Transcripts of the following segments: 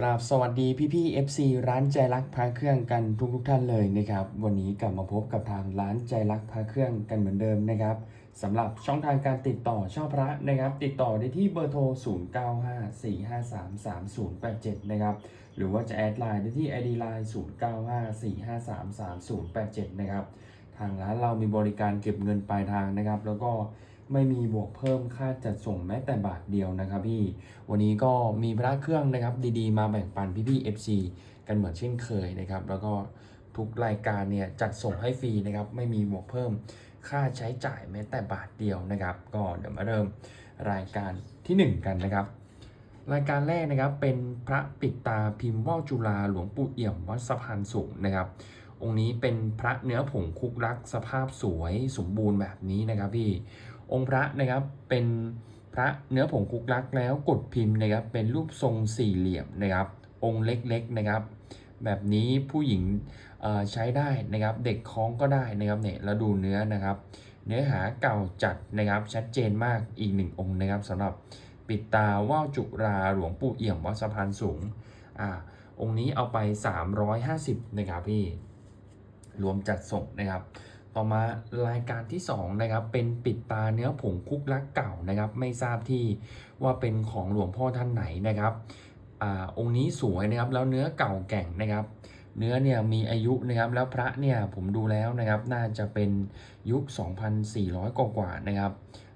กราบสวัสดีพี่พี่ FC ร้านใจรักพาเครื่องกันทุกทุกท่านเลยนะครับ วันนี้กลับมาพบกับทางร้านใจรักพาเครื่องกันเหมือนเดิมนะครับสำหรับช่องทางการติดต่อช่อพระนะครับ ติดต่อได้ที่เบอร์โทร 0954533087 นะครับ หรือว่าจะแอดไลน์ได้ที่ ID Line 0954533087 นะครับ ทางร้านเรามีบริการเก็บเงินปลายทางนะครับ แล้วก็ ไม่มีบวกเพิ่มค่าจัดส่งแม้แต่บาทเดียวนะครับพี่ วันนี้ก็มีพระเครื่องนะครับดีๆ มาแบ่งปันพี่ๆ FC กันเหมือนเช่นเคยนะครับ แล้วก็ทุกรายการเนี่ยจัดส่งให้ฟรีนะครับ ไม่มีบวกเพิ่มค่าใช้จ่ายแม้แต่บาทเดียวนะครับ ก็เดี๋ยวมาเริ่มรายการทีหนึ่1 กันนะครับ รายการแรกนะครับเป็นพระปิดตาพิมพ์ว่าวจุฬาหลวงปู่เอี่ยมวัดสะพานสูงนะครับ องค์นี้เป็นพระเนื้อผงคุกรักสภาพสวยสมบูรณ์แบบนี้นะครับพี่ องค์พระนะครับเป็นพระเนื้อผงคุกรักแล้วกดพิมพ์นะครับเป็นรูปทรงสี่เหลี่ยมนะครับ องค์เล็กๆนะครับ แบบนี้ผู้หญิงใช้ได้นะครับ เด็กคล้องก็ได้นะครับเนี่ยแล้วดูเนื้อนะครับ เนื้อหาเก่าจัดนะครับชัดเจนมากอีกหนึ่งองค์นะครับสำหรับปิดตาว่าวจุราหลวงปู่เอี่ยมวัดสะพานสูงอ่าองค์นี้เอาไป 350 นะครับพี่ รวมจัดส่งนะครับ ต่อมารายการที่2นะครับเป็นปิดตาเนื้อผงคุกลักเก่านะครับไม่ทราบที่ว่าเป็นของหลวงพ่อท่านไหนนะครับอาองค์นี้สวยนะครับแล้วเนื้อเก่าแก่งนะครับ เนื้อเนี่ยมีอายุนะครับแล้วพระเนี่ยผมดูแล้วนะครับน่าจะเป็นยุค 2,400 กว่าๆนะครับ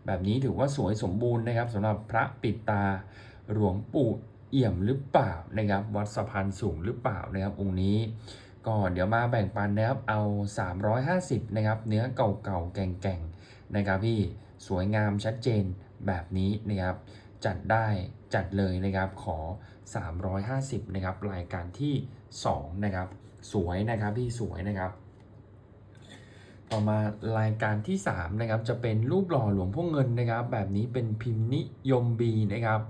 แบบนี้ถือว่าสวยสมบูรณ์นะครับสำหรับพระปิดตาหลวงปู่เอี่ยมหรือเปล่านะครับ วัดสะพานสูงหรือเปล่านะครับองค์นี้ ก็เดี๋ยวมาแบ่งปันนะครับเอา 350 นะครับ เนื้อเก่าๆ แก่งๆ นะครับพี่สวยงามชัดเจนแบบนี้นะครับ จัดได้จัดเลยนะครับขอ 350 นะครับ รายการที่ 2 นะครับ สวยนะครับพี่สวยนะครับ ต่อมารายการที่ 3 นะครับ จะเป็นรูปหล่อหลวงพ่อเงินนะครับ แบบนี้เป็นพิมพ์นิยมบีนะครับ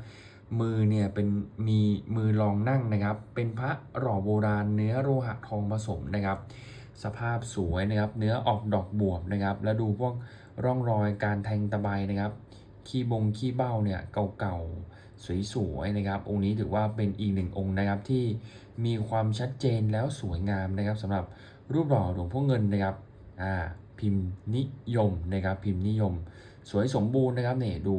มือเนี่ยเป็นมีมือรองนั่งนะครับ เป็นพระหล่อโบราณเนื้อโลหะทองผสมนะครับ สภาพสวยนะครับ เนื้อออกดอกบวบนะครับ แล้วดูพวกร่องรอยการแทงตะไบนะครับ ขี้บงขี้เบ้าเนี่ยเก่าๆสวยๆนะครับ องค์นี้ถือว่าเป็นอีกหนึ่งองค์นะครับที่มีความชัดเจนแล้วสวยงามนะครับสำหรับรูปหล่อหลวงพ่อเงินนะครับอ่าพิมพ์นิยมนะครับพิมพ์นิยม สวยสมบูรณ์นะครับเนี่ยดู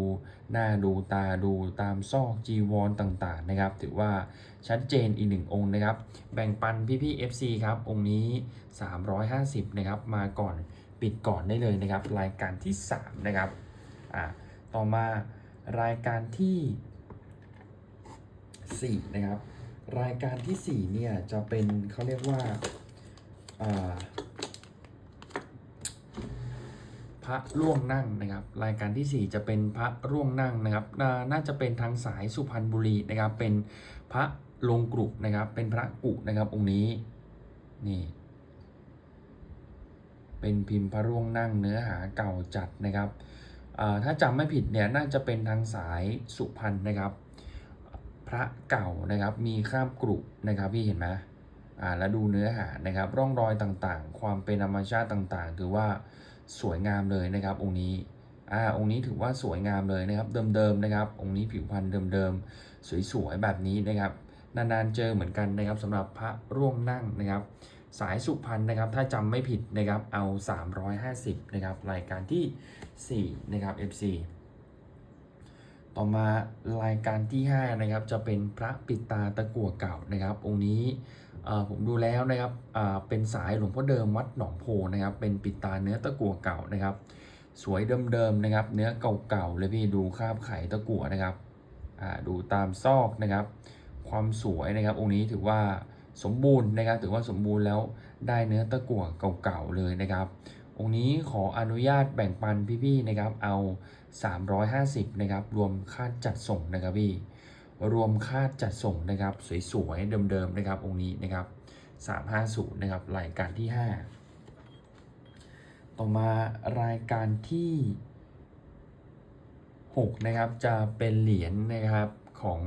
หน้าดูตาดูตามซอกจีวรต่างๆนะครับ ถือว่าชัดเจนอีกหนึ่งองค์นะครับ แบ่งปันพี่ๆ FC ครับ องค์นี้ 350นะครับมาก่อนปิดก่อนได้เลยนะครับ รายการที่ 3 นะครับอ่าต่อมารายการที่ 4 นะครับ รายการที่ 4 เนี่ย จะเป็นเขาเรียกว่าอ่า พระร่วงนั่งนะครับ รายการที่ 4 จะเป็นพระร่วงนั่งนะครับน่าจะเป็นทางสายสุพรรณบุรีนะครับ เป็นพระลงกรุนะครับ เป็นพระกุนะครับองค์นี้นี่ เป็นพิมพ์พระร่วงนั่งเนื้อหาเก่าจัดนะครับถ้าจำไม่ผิดเนี่ยน่าจะเป็นทางสายสุพรรณนะครับ พระเก่านะครับมีข้ามกรุนะครับพี่เห็นไหมอ่าแล้วดูเนื้อหานะครับ ร่องรอยต่างๆ ความเป็นธรรมชาติต่างๆ ถือว่า สวยงามเลยนะครับ องค์นี้อ่าองค์นี้ถือว่าสวยงามเลยนะครับ เดิมๆนะครับ องค์นี้ผิวพรรณเดิมๆสวยๆแบบนี้นะครับ นานๆเจอเหมือนกันนะครับสำหรับพระร่วงนั่งนะครับ สายสุพรรณนะครับ ถ้าจำไม่ผิดนะครับเอา 350นะครับรายการที่ 4 นะครับ FC ต่อมารายการที่ 5 นะครับ จะเป็นพระปิดตาตะกั่วเก่านะครับ องค์นี้ ผมดูแล้วนะครับเป็นสายหลวงพ่อเดิมวัดหนองโพนะครับ เป็นปิดตาเนื้อตะกั่วเก่านะครับ สวยเดิมๆนะครับ เนื้อเก่าๆเลยพี่ดูคราบไข่ตะกั่วนะครับดูตามซอกนะครับ ความสวยนะครับ องค์นี้ถือว่าสมบูรณ์นะครับ ถือว่าสมบูรณ์แล้วได้เนื้อตะกั่วเก่าๆเลยนะครับ องค์นี้ขออนุญาตแบ่งปันพี่ๆนะครับ เอา 350นะครับ รวมค่าจัดส่งนะครับพี่ รวมค่าจัดส่งนะครับสวยๆเดิมๆนะครับองค์นี้นะครับ350นะครับรายการที่ 5 ต่อมารายการที่ 6 นะครับ จะเป็นเหรียญนะครับของ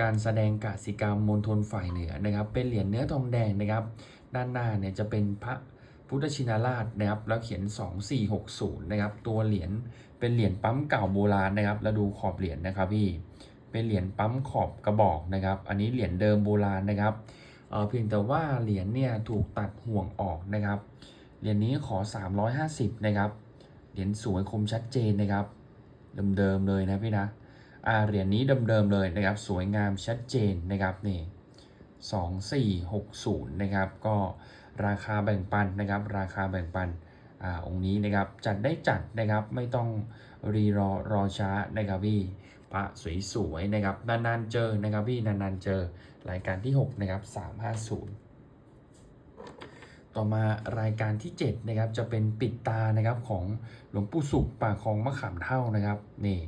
การแสดงกสิกรรมมณฑลฝ่ายเหนือนะครับ เป็นเหรียญเนื้อทองแดงนะครับ ด้านหน้าเนี่ยจะเป็นพระพุทธชินราชนะครับ แล้วเขียน 2460 นะครับ ตัวเหรียญเป็นเหรียญปั๊มเก่าโบราณนะครับ แล้วดูขอบเหรียญนะครับพี่ เป็นเหรียญปั๊มขอบกระบอกนะครับ อันนี้เหรียญเดิมโบราณนะครับเเพียงแต่ว่าเหรียญเนี่ยถูกตัดห่วงออกนะครับ เหรียญนี้ขอ 350 นะครับ เหรียญสวยคมชัดเจนนะครับ เดิมๆเลยนะพี่นะอ่าเหรียญนี้เดิมๆเลยนะครับ สวยงามชัดเจนนะครับนี่2460 นะครับ ก็ราคาแบ่งปันนะครับ ราคาแบ่งปันอ่าองค์นี้นะครับ จัดได้จัดนะครับ ไม่ต้องรีรอรอช้านะครับพี่ พระสวยๆนะครับนานๆเจอนะครับพี่นานๆเจอรายการที่ 6 นะครับ 350 ต่อมารายการที่ 7 นะครับจะเป็นปิดตานะครับของหลวงปู่สุขป่าคลองมะขามเท่านะครับนี่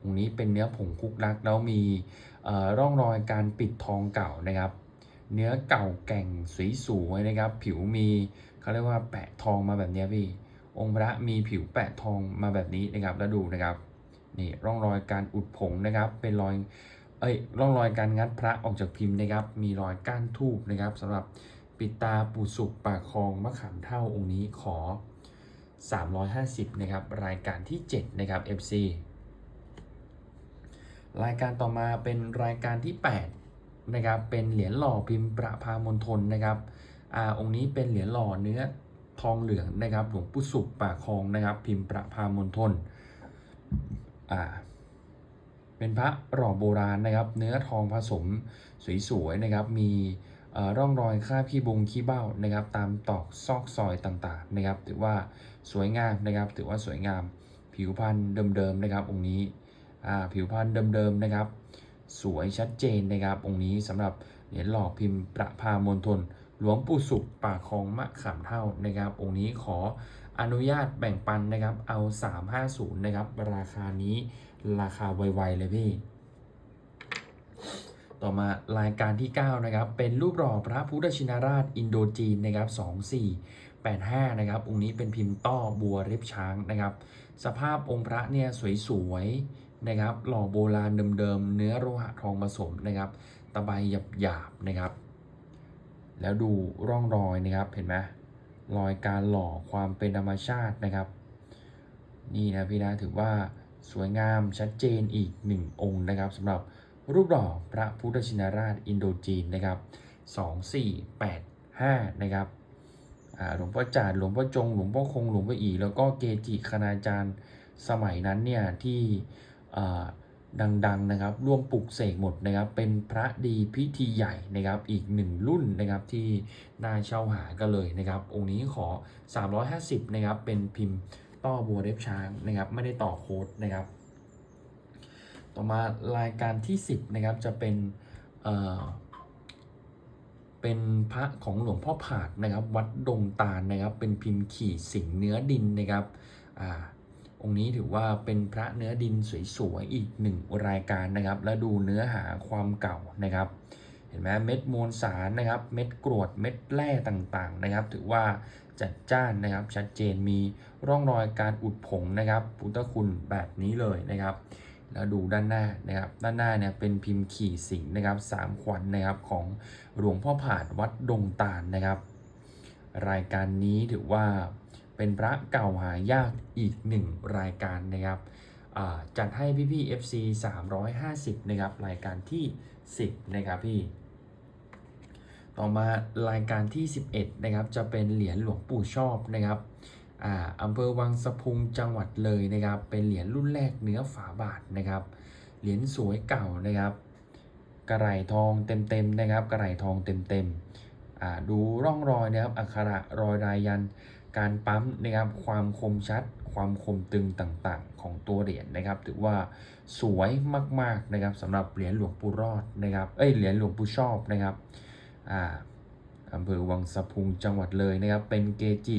ตรงนี้เป็นเนื้อผงคุกลักแล้วมีร่องรอยการปิดทองเก่านะครับ เนื้อเก่าแก่งสวยสวยนะครับ ผิวมีเขาเรียกว่าแปะทองมาแบบนี้พี่องค์พระมีผิวแปะทองมาแบบนี้นะครับแล้วดูนะครับ นี่ร่องรอยการอุดผงนะครับ เป็นรอยเอ้ยร่องรอยการงัดพระออกจากพิมพ์นะครับ มีรอยก้านทูบนะครับสำหรับปิดตาปูสุกปากคลองมะขามเท่าองค์นี้ขอ 350นะครับรายการที่ 7 นะครับ FC รายการต่อมาเป็นรายการที่8นะครับเป็นเหรียญหล่อพิมพ์ประพามณฑลนะครับอ่าองค์นี้เป็นเหรียญหล่อเนื้อทองเหลืองนะครับหลวงปู่สุขปากคลองนะครับ พิมพ์ประพามณฑล อ่าเป็นพระหล่อโบราณนะครับ เนื้อทองผสมสวยๆนะครับ มีร่องรอยคราบขี้บงขี้เบ้านะครับ ตามตอกซอกซอยต่างๆนะครับ ถือว่าสวยงามนะครับ ถือว่าสวยงาม ผิวพรรณเดิมๆนะครับองค์นี้ผิวพรรณเดิมๆนะครับ สวยชัดเจนนะครับองค์นี้สำหรับเหรียญหล่อพิมพ์ประพามณฑล หลวงปู่สุขป่าคองมะขามเท่านะครับ องค์นี้ขออนุญาตแบ่งปันนะครับ เอา 350 นะครับ ราคานี้ราคาไวๆเลยพี่ ต่อมารายการที่ 9 นะครับ เป็นรูปหล่อพระพุทธชินราชอินโดจีนนะครับ 2485 นะครับ องค์นี้เป็นพิมพ์ต้อบัวเล็บช้างนะครับ สภาพองค์พระเนี่ยสวยๆนะครับ หล่อโบราณเดิมๆ เนื้อโลหะทองผสมนะครับ ตะไบหยาบๆนะครับ แล้วดูร่องรอยนะครับเห็นไหมรอยการหล่อความเป็นธรรมชาตินะครับ นี่นะพี่นะถือว่าสวยงามชัดเจนอีกหนึ่งองค์นะครับสำหรับรูปหล่อพระพุทธชินราชอินโดจีนนะครับ 2485 นะครับหลวงพ่อจาดหลวงพ่อจง หลวงพ่อคง หลวงพ่ออีแล้วก็เกจิคณาจารย์สมัยนั้นเนี่ยที่ ดังๆนะครับ ร่วมปลุกเสกหมดนะครับ เป็นพระดีพิธีใหญ่นะครับ อีกหนึ่งรุ่นนะครับที่น่าเช่าหาก็เลยนะครับ องค์นี้ขอ 350นะครับ เป็นพิมพ์ต่อบัวเล็บช้างนะครับ ไม่ได้ต่อโค้ดนะครับ ต่อมารายการที่ 10นะครับจะเป็นเอ่อเป็นพระของหลวงพ่อผาดนะครับ วัดดงตาลนะครับ เป็นพิมพ์ขี่สิงเนื้อดินนะครับอ่า องค์นี้ถือว่าเป็นพระเนื้อดินสวยๆอีกหนึ่งรายการนะครับ แล้วดูเนื้อหาความเก่านะครับ เห็นไหมเม็ดมวลสารนะครับ เม็ดกรวดเม็ดแร่ต่างๆนะครับ ถือว่าจัดจ้านนะครับ ชัดเจนมีร่องรอยการอุดผงนะครับพุทธคุณแบบนี้เลยนะครับ แล้วดูด้านหน้านะครับ ด้านหน้าเนี่ยเป็นพิมพ์ขี่สิงนะครับสามขวัญนนะครับของหลวงพ่อผาดวัดดงตาลนะครับ รายการนี้ถือว่า เป็นพระเก่าหายากอีกหนึ่งรายการนะครับจัดให้พี่พี่ FC 350 นะครับ รายการที่ 10 นะครับพี่ ต่อมารายการที่ 11 นะครับ จะเป็นเหรียญหลวงปู่ชอบนะครับอำเภอวังสะพุงจังหวัดเลยนะครับ เป็นเหรียญรุ่นแรกเนื้อฝาบาทนะครับ เหรียญสวยเก่านะครับกระไรทองเต็มๆนะครับกระไรทองเต็มๆดูร่องรอยนะครับอักขระรอยลายยัน การปั๊มนะครับความคมชัด ความคมตึงต่างๆ ของตัวเหรียญนะครับ ถือว่าสวยมากๆนะครับสำหรับเหรียญหลวงปู่รอดนะครับเอ้ยเหรียญหลวงปู่ชอบนะครับอ่าอำเภอวังสะพุงจังหวัดเลยนะครับ เป็นเกจิ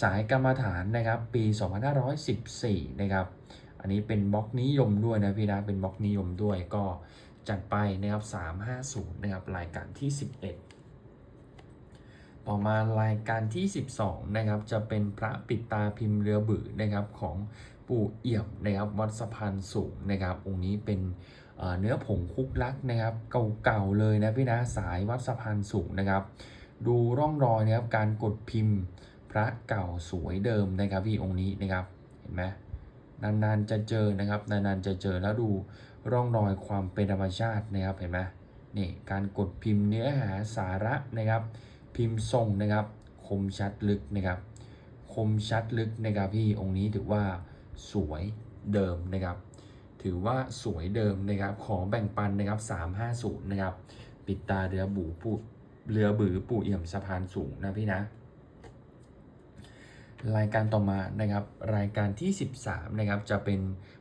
สายกรรมฐานนะครับ ปี 2514 นะครับ อันนี้เป็นบล็อกนิยมด้วยนะพี่นะ เป็นบล็อกนิยมด้วยก็จัดไปนะครับ 350 นะครับ รายการที่ 11 ต่อมารายการที่ 12 นะครับ จะเป็นพระปิดตาพิมพ์เรือบือนะครับของปู่เอี่ยมนะครับวัดสะพานสูงนะครับ องค์นี้เป็นเนื้อผงคุกลักนะครับ เก่าๆเลยนะพี่นะสายวัดสะพานสูงนะครับ ดูร่องรอยนะครับการกดพิมพ์พระเก่าสวยเดิมนะครับพี่องค์นี้นะครับเห็นไหมนานๆจะเจอนะครับนานๆจะเจอแล้วดูร่องรอยความเป็นธรรมชาตินะครับเห็นไหมนี่การกดพิมพ์เนื้อหาสาระนะครับ พิมพ์ทรงนะครับ คมชัดลึกนะครับ คมชัดลึกนะครับพี่องค์นี้ถือว่าสวยเดิมนะครับ ถือว่าสวยเดิมนะครับ ขอแบ่งปันนะครับ 350 นะครับ ปิดตาเรือบูปูเรือบือปู่เอี่ยมสะพานสูงนะพี่นะ รายการต่อมานะครับ รายการที่ 13 นะครับ จะเป็น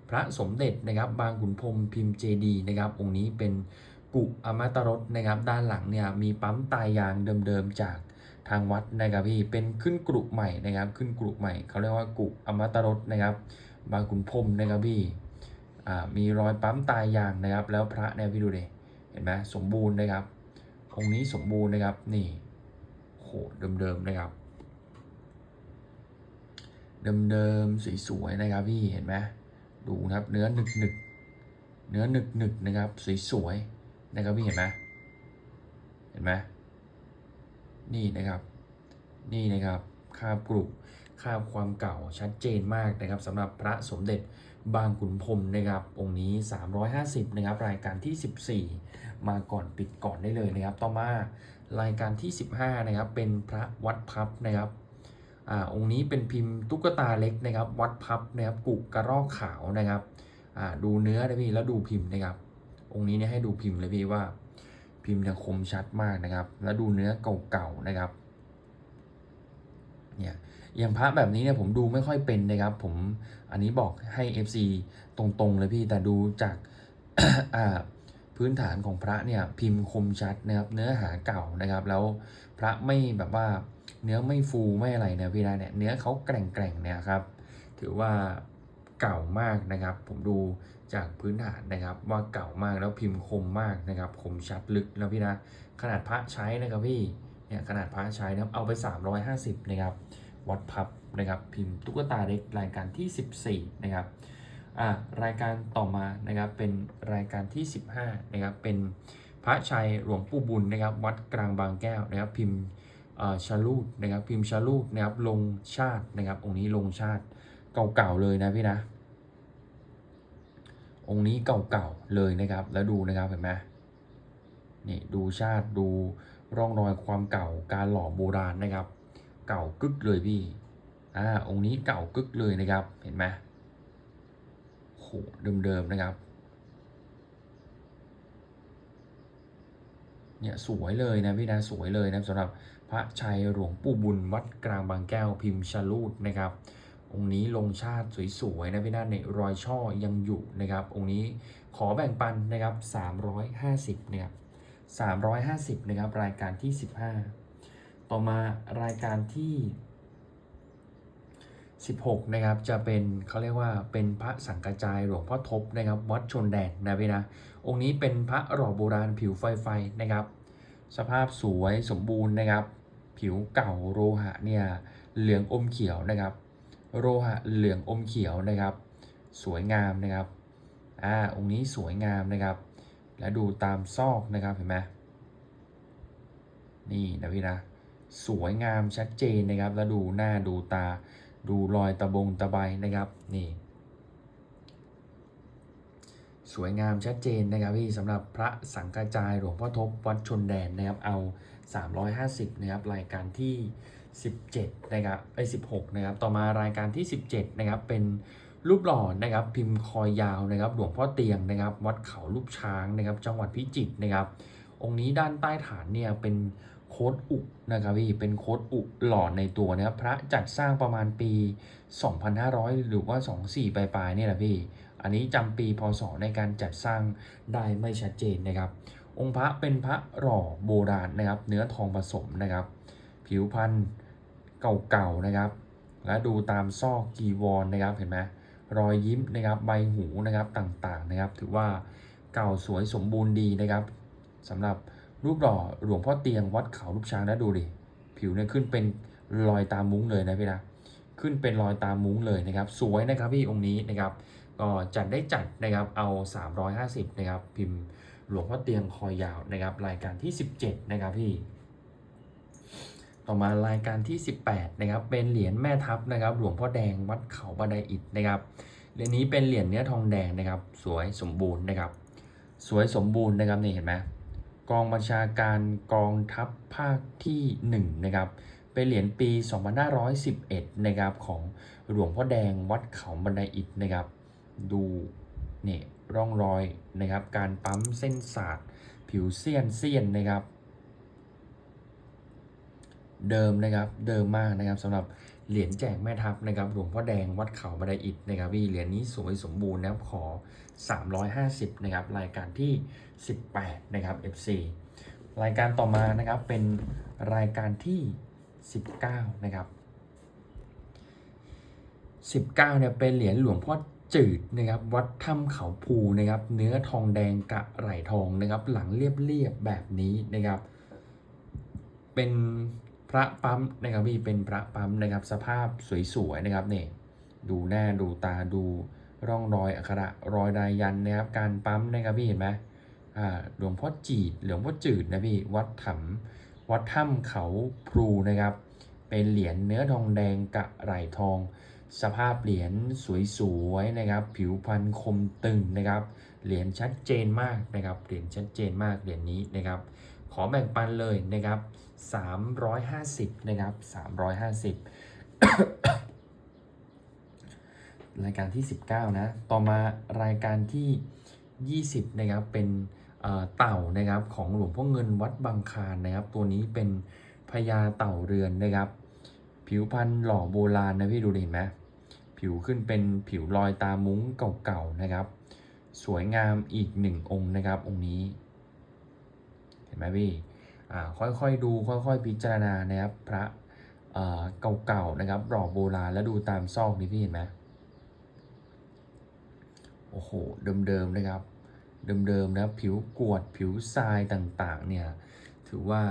พระสมเด็จนะครับ บางขุนพรมพิมพ์เจดีย์นะครับ องค์นี้เป็น กุอมตรสนะครับ ด้านหลังเนี่ยมีปั๊มตายยางเดิมๆจากทางวัดนะครับพี่เป็นขึ้นกรุใหม่นะครับ ขึ้นกรุใหม่เขาเรียกว่ากุอมตรสนะครับ บางขุนพรมนะครับพี่มีรอยปั๊มตายยางนะครับ แล้วพระเนี่ยพี่ดูดิเห็นไหมสมบูรณ์นะครับองค์นี้สมบูรณ์นะครับนี่โหเดิมๆนะครับ เดิมๆสวยๆนะครับพี่เห็นไหมดูนะครับเนื้อหนึกๆเนื้อหนึกหนึกๆนะครับสวยๆ นะครับพี่เห็นไหมเห็นไหมนี่นะครับ นี่นะครับคาบกรุคาบความเก่าชัดเจนมากนะครับสำหรับพระสมเด็จบางขุนพรมนะครับ องค์นี้ 350นะครับรายการที่ 14 มาก่อนปิดก่อนได้เลยนะครับ ต่อมารายการที่ 15นะครับเป็นพระวัดพับนะครับอ่าองค์นี้เป็นพิมพ์ตุ๊กตาเล็กนะครับ วัดพับนะครับกุกระรอกขาวนะครับอ่าดูเนื้อนะพี่แล้วดูพิมพ์นะครับ องค์นี้เนี่ยให้ดูพิมพ์เลยพี่ว่า พิมพ์เนี่ยคมชัดมากนะครับ แล้วดูเนื้อเก่าๆนะครับ เนี่ยอย่างพระแบบนี้เนี่ยผมดูไม่ค่อยเป็นนะครับ ผมอันนี้บอกให้ FC ตรงๆเลยพี่แต่ดูจากพื้นฐานของพระเนี่ยพิมพ์คมชัดนะครับ เนื้อหาเก่านะครับ แล้วพระไม่แบบว่าเนื้อไม่ฟูไม่อะไรนะพี่นะเนี่ยเนื้อเขาแกร่งแกร่งๆเนี่ยครับ ถือว่า เก่ามากนะครับ ผมดูจากพื้นฐานนะครับว่าเก่ามากแล้วพิมพ์คมมากนะครับคมชัดลึกนะพี่นะขนาดพระใช้นะครับพี่เนี่ยขนาดพระใช้นะครับเอาไป 350นะครับวัดพับนะครับพิมพ์ตุ๊กตาเล็กรายการที่ 14นะครับอ่ารายการต่อมานะครับเป็นรายการที่ 15นะครับเป็นพระชัยหลวงปู่บุญนะครับวัดกลางบางแก้วนะครับพิมพ์เอ่อชาลูดนะครับพิมพ์ชาลูดนะครับลงชาตินะครับองค์นี้ลงชาติ เก่าๆเลยนะพี่นะ องค์นี้เก่าๆเลยนะครับ แล้วดูนะครับเห็นไหมนี่ดูชาติดูร่องรอยความเก่าการหล่อโบราณนะครับ เก่ากึกเลยพี่อ่าองค์นี้เก่ากึกเลยนะครับเห็นไหมโหเดิมๆนะครับเนี่ยสวยเลยนะพี่นะสวยเลยนะสำหรับพระชัยหลวงปู่บุญวัดกลางบางแก้วพิมพ์ชลูดนะครับ องค์นี้ลงชาติสวยๆนะพี่นะในรอยช่อยังอยู่นะครับ องค์นี้ขอแบ่งปันนะครับ 350นะครับ350นะครับรายการที่ 15 ต่อมารายการที่ 16นะครับจะเป็นเขาเรียกว่าเป็นพระสังกระจายหลวงพ่อทบนะครับวัดชนแดนนะพี่นะองค์นี้เป็นพระหล่อโบราณผิวไฟไฟนะครับ สภาพสวยสมบูรณ์นะครับ ผิวเก่าโลหะเนี่ยเหลืองอมเขียวนะครับ โลหะเหลืองอมเขียวนะครับ สวยงามนะครับอ่าองค์นี้สวยงามนะครับ และดูตามซอกนะครับเห็นไหมนี่นะพี่นะสวยงามชัดเจนนะครับ แล้วดูหน้าดูตา ดูรอยตะบงตะไบนะครับนี่ สวยงามชัดเจนนะครับพี่สำหรับพระสังกระจายหลวงพ่อทบวัดชนแดนนะครับเอา 350นะครับรายการที่ 17นะครับไอ้16นะครับต่อมารายการที่ 17นะครับเป็นรูปหล่อนะครับพิมพ์คอยยาวนะครับหลวงพ่อเตียงนะครับ วัดเขาลูกช้างนะครับจังหวัดพิจิตรนะครับ องค์นี้ด้านใต้ฐานเนี่ยเป็นโคดอุนะครับพี่เป็นโคดอุหล่อในตัวนะครับพระจัดสร้างประมาณปี 2,500 หรือว่า 24 ปลายๆเนี่ยแหละพี่ อันนี้จำปีพศในการจัดสร้างได้ไม่ชัดเจนนะครับ องค์พระเป็นพระหล่อโบราณนะครับ เนื้อทองผสมนะครับ ผิวพรรณ เก่าๆนะครับ และดูตามซอกกีวรนะครับเห็นไหมรอยยิ้มนะครับใบหูนะครับต่างๆนะครับ ถือว่าเก่าสวยสมบูรณ์ดีนะครับสำหรับรูปหล่อหลวงพ่อเตียงวัดเขาลูกช้างนะดูดิผิวเนี่ยขึ้นเป็นรอยตามมุ้งเลยนะพี่นะขึ้นเป็นรอยตามมุ้งเลยนะครับ สวยนะครับพี่องค์นี้นะครับก็จัดได้จัดนะครับเอา 350นะครับพิมพ์หลวงพ่อเตียงคอยยาวนะครับรายการที่ 17 นะครับพี่ ต่อมารายการที่ 18นะครับเป็นเหรียญแม่ทัพนะครับหลวงพ่อแดงวัดเขาบันไดอิฐนะครับเหรียญนี้เป็นเหรียญเนื้อทองแดงนะครับ สวยสมบูรณ์นะครับ สวยสมบูรณ์นะครับนี่เห็นไหมกองบัญชาการกองทัพภาคที่1นะครับเป็นเหรียญปี 2511นะครับของหลวงพ่อแดงวัดเขาบันไดอิฐนะครับ ดูเนี่ยร่องรอยนะครับ การปั๊มเส้นสาดผิวเสี้ยนเสี้ยนนะครับ เดิมนะครับเดิมมากนะครับสำหรับเหรียญแจกแม่ทัพนะครับหลวงพ่อแดงวัดเขาบันไดอิฐนะครับพี่เหรียญนี้สวยสมบูรณ์นะครับขอ 350นะครับรายการที่ 18นะครับ FC รายการต่อมานะครับเป็นรายการที่ 19นะครับ19เนี่ยเป็นเหรียญหลวงพ่อจืดนะครับวัดถ้ำเขาภูนะครับเนื้อทองแดงกะไหลทองนะครับหลังเรียบๆแบบนี้นะครับ เป็น พระปั๊มนะครับพี่เป็นพระปั๊มนะครับสภาพสวยๆนะครับเนี่ยดูหน้าดูตาดูร่องรอยอักขระรอยดายันนะครับการปั๊มนะครับพี่เห็นไหมอ่าหลวงพ่อจีดหลวงพ่อจืดนะพี่วัดถ้ำวัดถ้ำเขาพลูนะครับ เป็นเหรียญเนื้อทองแดงกะไหลทอง สภาพเหรียญสวยๆนะครับ ผิวพรรณคมตึงนะครับ เหรียญชัดเจนมากนะครับเหรียญชัดเจนมากเหรียญนี้นะครับ ขอแบ่งปันเลยนะครับ 350 นะครับ 350 รายการที่ 19 นะ ต่อมารายการที่ 20 นะครับ เป็นเต่านะครับของหลวงพ่อเงินวัดบางคานนะครับ ตัวนี้เป็นพญาเต่าเรือนนะครับ ผิวพันธุ์หล่อโบราณนะพี่ดูดิเห็นไหมผิวขึ้นเป็นผิวรอยตามุ้งเก่าๆนะครับ สวยงามอีกหนึ่งองค์นะครับองค์นี้ ห็นไหมพี่อ่าค่อยๆดูค่อยๆพิจารณานะครับพระเอ่อเก่าๆนะครับหล่อโบราณแล้วดูตามซอกนี่พี่เห็นไหมโอ้โหเดิมๆนะครับเดิมๆนะครับผิวกวดผิวทรายต่างๆเนี่ยถือว่า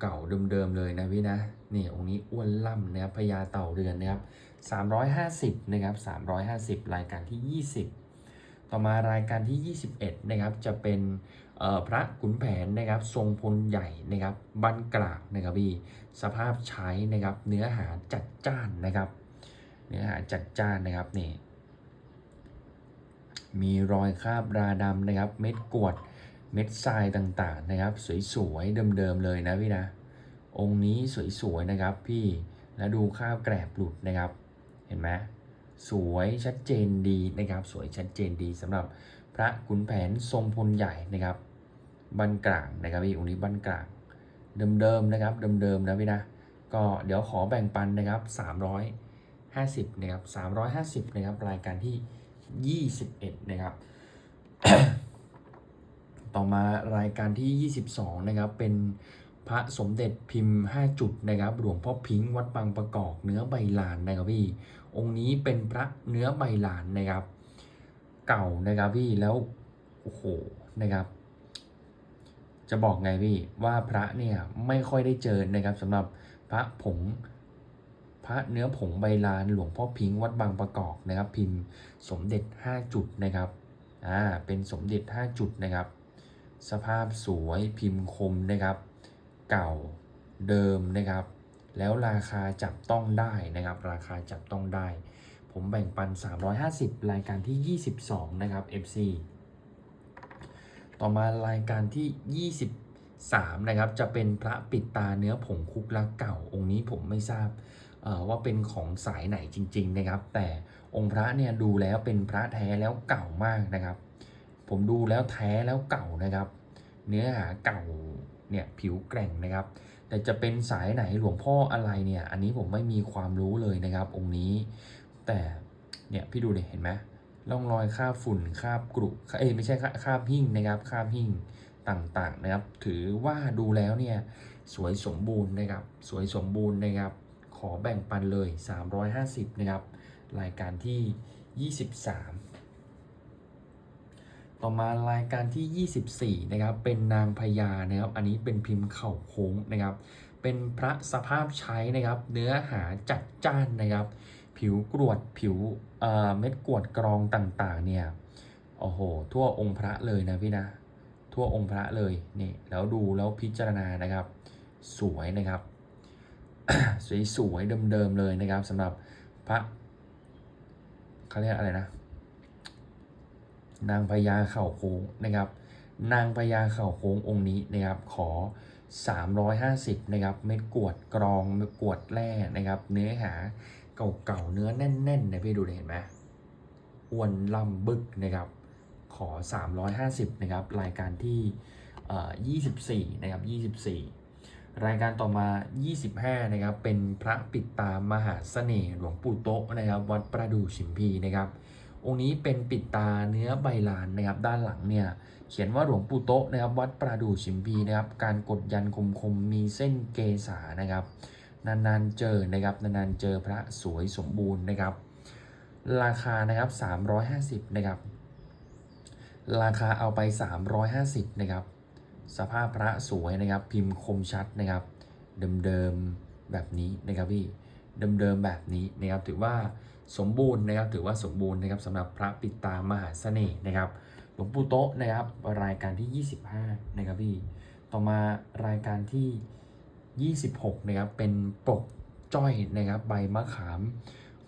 เก่าๆเดิมๆเลยนะพี่นะนี่องค์นี้อ้วนล่ำนะครับพญาเต่าเรือนนะครับ350นะครับ350 รายการที่ 20 ต่อมารายการที่ 21นะครับจะเป็น พระขุนแผนนะครับทรงพลใหญ่นะครับบันกลางนะครับพี่สภาพใช้นะครับเนื้อหาจัดจ้านนะครับ เนื้อหาจัดจ้านนะครับนี่มีรอยคราบราดำนะครับ เม็ดกวดเม็ดทรายต่างๆนะครับ สวยๆเดิมๆเลยนะพี่นะองค์นี้สวยๆนะครับพี่แล้วดูคราบแกรบหลุดนะครับ เห็นไหมสวยชัดเจนดีนะครับ สวยชัดเจนดีสำหรับ พระขุนแผนทรงพลใหญ่นะครับบันกลางนะครับพี่องค์นี้บันกลางเดิมๆนะครับเดิมๆนะพี่นะก็เดี๋ยวขอแบ่งปันนะครับ 350นะครับ350นะครับรายการที่ 21นะครับ ต่อมารายการที่ 22นะครับเป็นพระสมเด็จพิมพ์ 5 จุดนะครับหลวงพ่อพิงค์วัดบางประกอบเนื้อใบลานนะครับพี่องค์นี้เป็นพระเนื้อใบลานนะครับ เก่านะครับพี่แล้วโอ้โหนะครับ จะบอกไงพี่ว่าพระเนี่ยไม่ค่อยได้เจอนะครับสำหรับพระผงพระเนื้อผงใบลานหลวงพ่อพิงค์วัดบางประกอบนะครับ พิมพ์สมเด็จ 5 จุดนะครับอ่าเป็นสมเด็จ 5 จุดนะครับ สภาพสวยพิมพ์คมนะครับ เก่าเดิมนะครับ แล้วราคาจับต้องได้นะครับ ราคาจับต้องได้ ผมแบ่งปัน 350 รายการที่ 22 นะครับ FC ต่อมารายการที่ 23 นะครับ จะเป็นพระปิดตาเนื้อผงคุกลักเก่า องค์นี้ผมไม่ทราบว่าเป็นของสายไหนจริง ๆ นะครับ แต่องค์พระเนี่ยดูแล้วเป็นพระแท้แล้วเก่ามากนะครับ ผมดูแล้วแท้แล้วเก่านะครับ เนื้อหาเก่าเนี่ยผิวแกร่งนะครับ แต่จะเป็นสายไหนหลวงพ่ออะไรเนี่ย อันนี้ผมไม่มีความรู้เลยนะครับ องค์นี้ แต่เนี่ยพี่ดูเลยเห็นไหมร่องรอยคราบฝุ่นคราบกรุเอ้ไม่ใช่คราบหิ้งนะครับคราบหิ้งต่างๆนะครับ ถือว่าดูแล้วเนี่ยสวยสมบูรณ์นะครับ สวยสมบูรณ์นะครับ ขอแบ่งปันเลย 350 นะครับ รายการที่ 23 ต่อมารายการที่ 24 นะครับ เป็นนางพญานะครับ อันนี้เป็นพิมพ์เข่าโค้งนะครับ เป็นพระสภาพใช้นะครับ เนื้อหาจัดจ้านนะครับ ผิวกรวดผิวเอ่อเม็ดกรวดกรองต่างๆเนี่ยโอ้โหทั่วองค์พระเลยนะพี่นะทั่วองค์พระเลยนี่แล้วดูแล้วพิจารณานะครับ สวยนะครับ สวยๆเดิมๆเลยนะครับสำหรับพระเขาเรียกอะไรนะ นางพญาเข่าโค้งนะครับ นางพญาเข่าโค้งองค์นี้นะครับ ขอ 350 นะครับ เม็ดกวดกรองเม็ดกวดแร่นะครับ เนื้อหา เก่าๆเนื้อแน่นๆนะพี่ดูเห็นไหมอ้วนลำบึกนะครับ ขอ 350 นะครับ รายการที่เอ่อ24 นะครับ 24 รายการต่อมา 25 นะครับ เป็นพระปิดตามหาเสน่ห์หลวงปู่โตะนะครับ วัดประดู่ชิมพีนะครับ องค์นี้เป็นปิดตาเนื้อใบลานนะครับ ด้านหลังเนี่ยเขียนว่าหลวงปู่โตะนะครับ วัดประดู่ชิมพีนะครับ การกดยันคมคมๆมีเส้นเกษานะครับ นานๆเจอนะครับนานๆเจอพระสวยสมบูรณ์นะครับ ราคานะครับ350นะครับราคาเอาไป 350นะครับสภาพพระสวยนะครับ พิมพ์คมชัดนะครับ เดิมๆแบบนี้นะครับพี่เดิมๆแบบนี้นะครับ ถือว่าสมบูรณ์นะครับ ถือว่าสมบูรณ์นะครับสำหรับพระปิดตามหาเสน่ห์นะครับหลวงปู่โตะนะครับ รายการที่ 25 นะครับพี่ ต่อมารายการที่ 26นะครับเป็นปกจ้อยนะครับใบมะขาม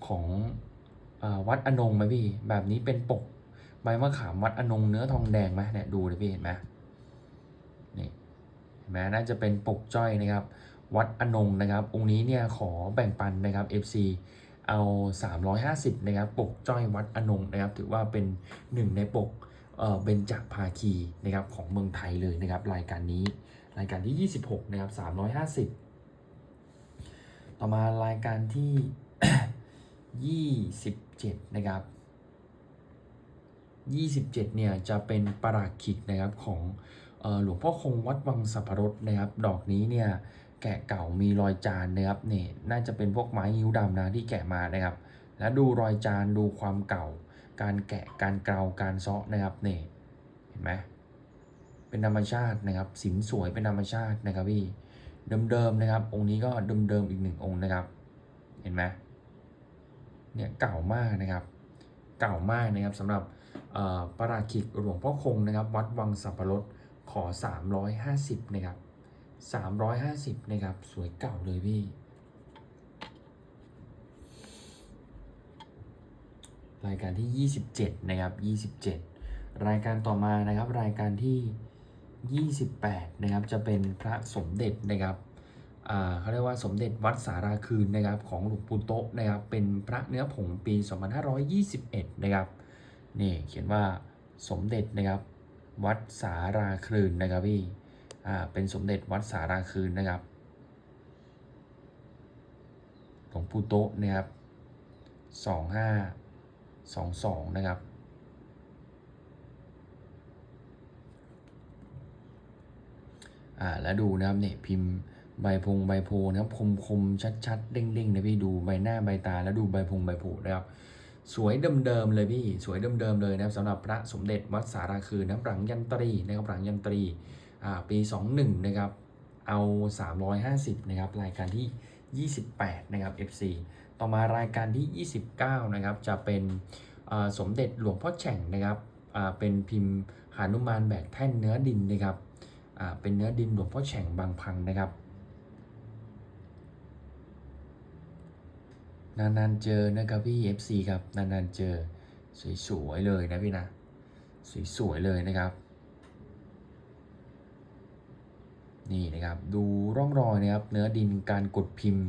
ของอวัดอนงไหมพี่ แบบนี้เป็นปกใบมะขามวัดอนงเนื้อทองแดงไหมเนี่ยดูเลยพี่เห็นไหมนี่เห็นไหมน่าจะเป็นปกจ้อยนะครับ วัดอนงนะครับ องค์นี้เนี่ยขอแบ่งปันนะครับ FC เอา 350นะครับปกจ้อยวัดอนงนะครับ ถือว่าเป็นหนึ่งในปกเอ่อเบญจภาคีนะครับของเมืองไทยเลยนะครับรายการนี้ รายการที่ 26 นะครับ 350 ต่อมารายการที่ 27 นะครับ 27 เนี่ย จะเป็นประหลาดขิกนะครับของออหลวงพ่อคงวัดวังสัพพรสนะครับ ดอกนี้เนี่ยแกะเก่ามีรอยจานนะครับเนี่ยน่าจะเป็นพวกไม้ยิ้วดำนะที่แกะมานะครับ แล้วดูรอยจานดูความเก่า การแกะการเกลาการเซาะนะครับเนี่ยเห็นไหม เป็นธรรมชาตินะครับสินสวยเป็นธรรมชาตินะครับพี่เดิมๆนะครับ องค์นี้ก็เดิมๆอีกหนึ่งองค์นะครับ เห็นไหมเนี่ยเก่ามากนะครับ เก่ามากนะครับสำหรับประหลาดขิกหลวงพ่อคงนะครับ วัดวังสัพพรสขอ 350 นะครับ 350 นะครับ สวยเก่าเลยพี่ รายการที่ 27 นะครับ 27 รายการต่อมานะครับ รายการที่ 28 นะครับ จะเป็นพระสมเด็จนะครับเขาเรียกว่าสมเด็จวัดสาราคืนนะครับของหลวงปู่โตะนะครับ เป็นพระเนื้อผงปี 2521 นะครับนี่เขียนว่าสมเด็จนะครับ วัดสาราคืนนะครับพี่อ่าเป็นสมเด็จวัดสาราคืนนะครับหลวงปู่โตะนะครับ 25 22 นะครับ อ่าแล้วดูนะครับเนี่ยพิมพ์ใบพงใบโพนะครับคมคมชัดชัดเด้งเด้งนะพี่ดูใบหน้าใบตาแล้วดูใบพงใบโพนะครับสวยเดิมๆเลยพี่สวยเดิมๆเลยนะครับสำหรับพระสมเด็จวัดสาราคืนนะครับหลังยันตรีนะครับหลังยันตรีอ่าปี 21 นะครับ เอา 350 นะครับ รายการที่ 28 นะครับ FC ต่อมารายการที่ 29 นะครับ จะเป็นอ่าสมเด็จหลวงพ่อแฉ่งนะครับอ่าเป็นพิมพ์หานุมานแบกแท่นเนื้อดินนะครับ เป็นเนื้อดินหลวงพ่อแฉ่งบางพังนะครับ นานๆเจอนะครับพี่ FC ครับ นานๆเจอสวยๆเลยนะพี่นะสวยๆเลยนะครับ นี่นะครับดูร่องรอยนะครับเนื้อดินการกดพิมพ์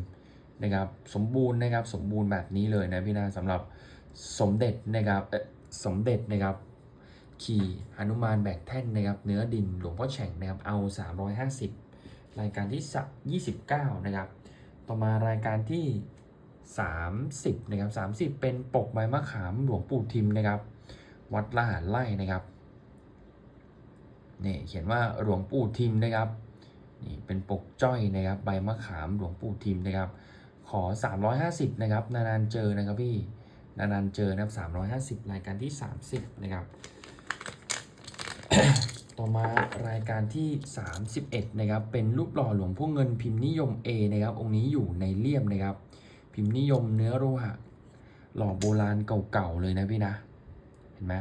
นะครับสมบูรณ์นะครับสมบูรณ์แบบนี้เลยนะพี่นะสำหรับสมเด็จนะครับเออสมเด็จนะครับ ขี่หนุมานแบกแท่นนะครับเนื้อดินหลวงพ่อแฉ่งนะครับเอา 350 รายการที่สะ29 นะครับ ต่อมารายการที่ 30 นะครับ 30 เป็นปกใบมะขามหลวงปู่ทิมนะครับ วัดละหารไร่นะครับนี่เขียนว่าหลวงปู่ทิมนะครับนี่เป็นปกจ้อยนะครับใบมะขามหลวงปู่ทิมนะครับ ขอ 350 นะครับนานๆเจอนะครับพี่นานๆเจอนะครับ350 รายการที่ 30 นะครับ ต่อมารายการที่ 31 นะครับ เป็นรูปหล่อหลวงพ่อเงินพิมพ์นิยม A นะครับ องค์นี้อยู่ในเลี่ยมนะครับ พิมพ์นิยมเนื้อโลหะหล่อโบราณเก่าๆเลยนะพี่นะ เห็นไหม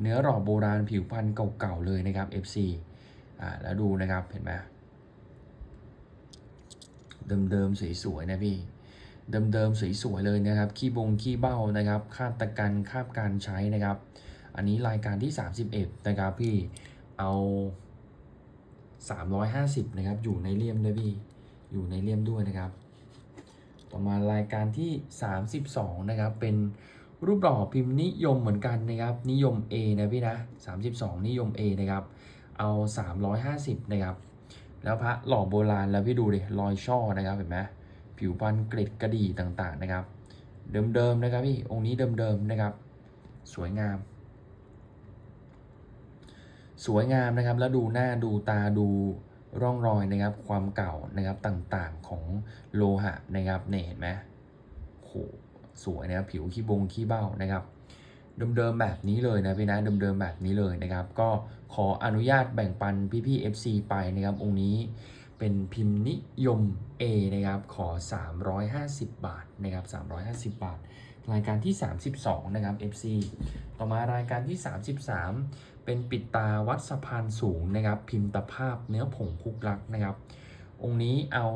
เนื้อหล่อโบราณผิวพรรณเก่าๆเลยนะครับ FC อ่าแล้วดูนะครับเห็นไหมเดิมๆสวยๆนะพี่เดิมๆสวยๆเลยนะครับ ขี้บงขี้เบ้านะครับ คาบตะกันคาบการใช้นะครับ อันนี้รายการที่ 31 นะครับพี่เอา 350 นะครับ อยู่ในเลี่ยมด้วยพี่ อยู่ในเลี่ยมด้วยนะครับ ต่อมารายการที่ 32 นะครับ เป็นรูปหล่อพิมพ์นิยมเหมือนกันนะครับ นิยม A นะพี่นะ 32 นิยม A นะครับ เอา 350 นะครับ แล้วพระหล่อโบราณแล้วพี่ดูดิรอยช่อนะครับเห็นไหมผิวพรรณเกล็ดกระดี่ต่างๆนะครับ เดิมๆนะครับพี่ องค์นี้เดิมๆนะครับ สวยงาม สวยงามนะครับ แล้วดูหน้าดูตาดูร่องรอยนะครับ ความเก่านะครับต่างๆของโลหะนะครับเนี่ยเห็นไหมโหสวยนะครับผิวขี้บงขี้เบ้านะครับ เดิมๆแบบนี้เลยนะพี่นะเดิมๆแบบนี้เลยนะครับ ก็ขออนุญาตแบ่งปันพี่ๆ FC ไปนะครับ องค์นี้เป็นพิมพ์นิยม A นะครับ ขอ 350 บาทนะครับ 350 บาท รายการที่ 32 นะครับ FC ต่อมารายการที่ 33 เป็นปิดตาวัดสะพานสูงนะครับ พิมพ์ตภาพเนื้อผงคุกลักนะครับ องค์นี้เอา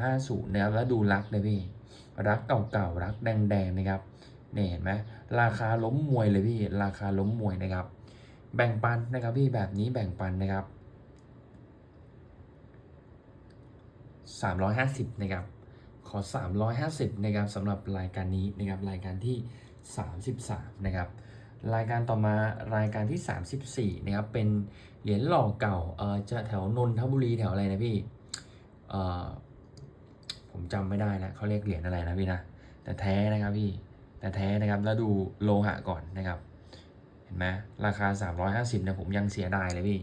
350นะครับแล้วดูรักเลยพี่ รักเก่าๆรักแดงๆนะครับเนี่ยเห็นไหมราคาล้มมวยเลยพี่ราคาล้มมวยนะครับ แบ่งปันนะครับพี่แบบนี้แบ่งปันนะครับ350นะครับขอ 350นะครับสำหรับรายการนี้นะครับรายการที่ 33 นะครับ รายการต่อมารายการที่ 34 นะครับ เป็นเหรียญหล่อเก่าเอ่อจะแถวนนทบุรีแถวอะไรนะพี่เอ่อผมจำไม่ได้แล้วเขาเรียกเหรียญอะไรนะพี่นะ แต่แท้นะครับพี่ แต่แท้นะครับ แล้วดูโลหะก่อนนะครับ เห็นไหมราคา 350เนี่ยผมยังเสียดายเลยพี่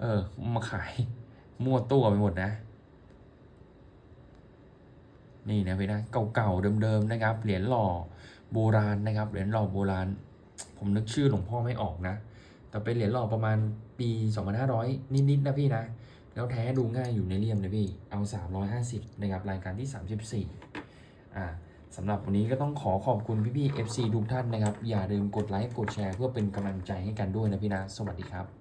เออ มาขายมั่วตัวไปหมดนะ นี่นะพี่นะ เก่าๆเดิมๆนะครับ เหรียญหล่อโบราณนะครับ เหรียญหล่อโบราณ ผมนึกชื่อหลวงพ่อไม่ออกนะ แต่เป็นเหรียญหล่อประมาณปี 2500 นิดๆนะพี่นะ แล้วแท้ดูง่ายอยู่ในเลี่ยมนะพี่ เอา 350 นะครับ รายการที่ 34 อ่าสำหรับวันนี้ก็ต้องขอขอบคุณพี่ๆ FC ทุกท่านนะครับ อย่าลืมกดไลค์ กดแชร์เพื่อเป็นกำลังใจให้กันด้วยนะพี่นะ สวัสดีครับ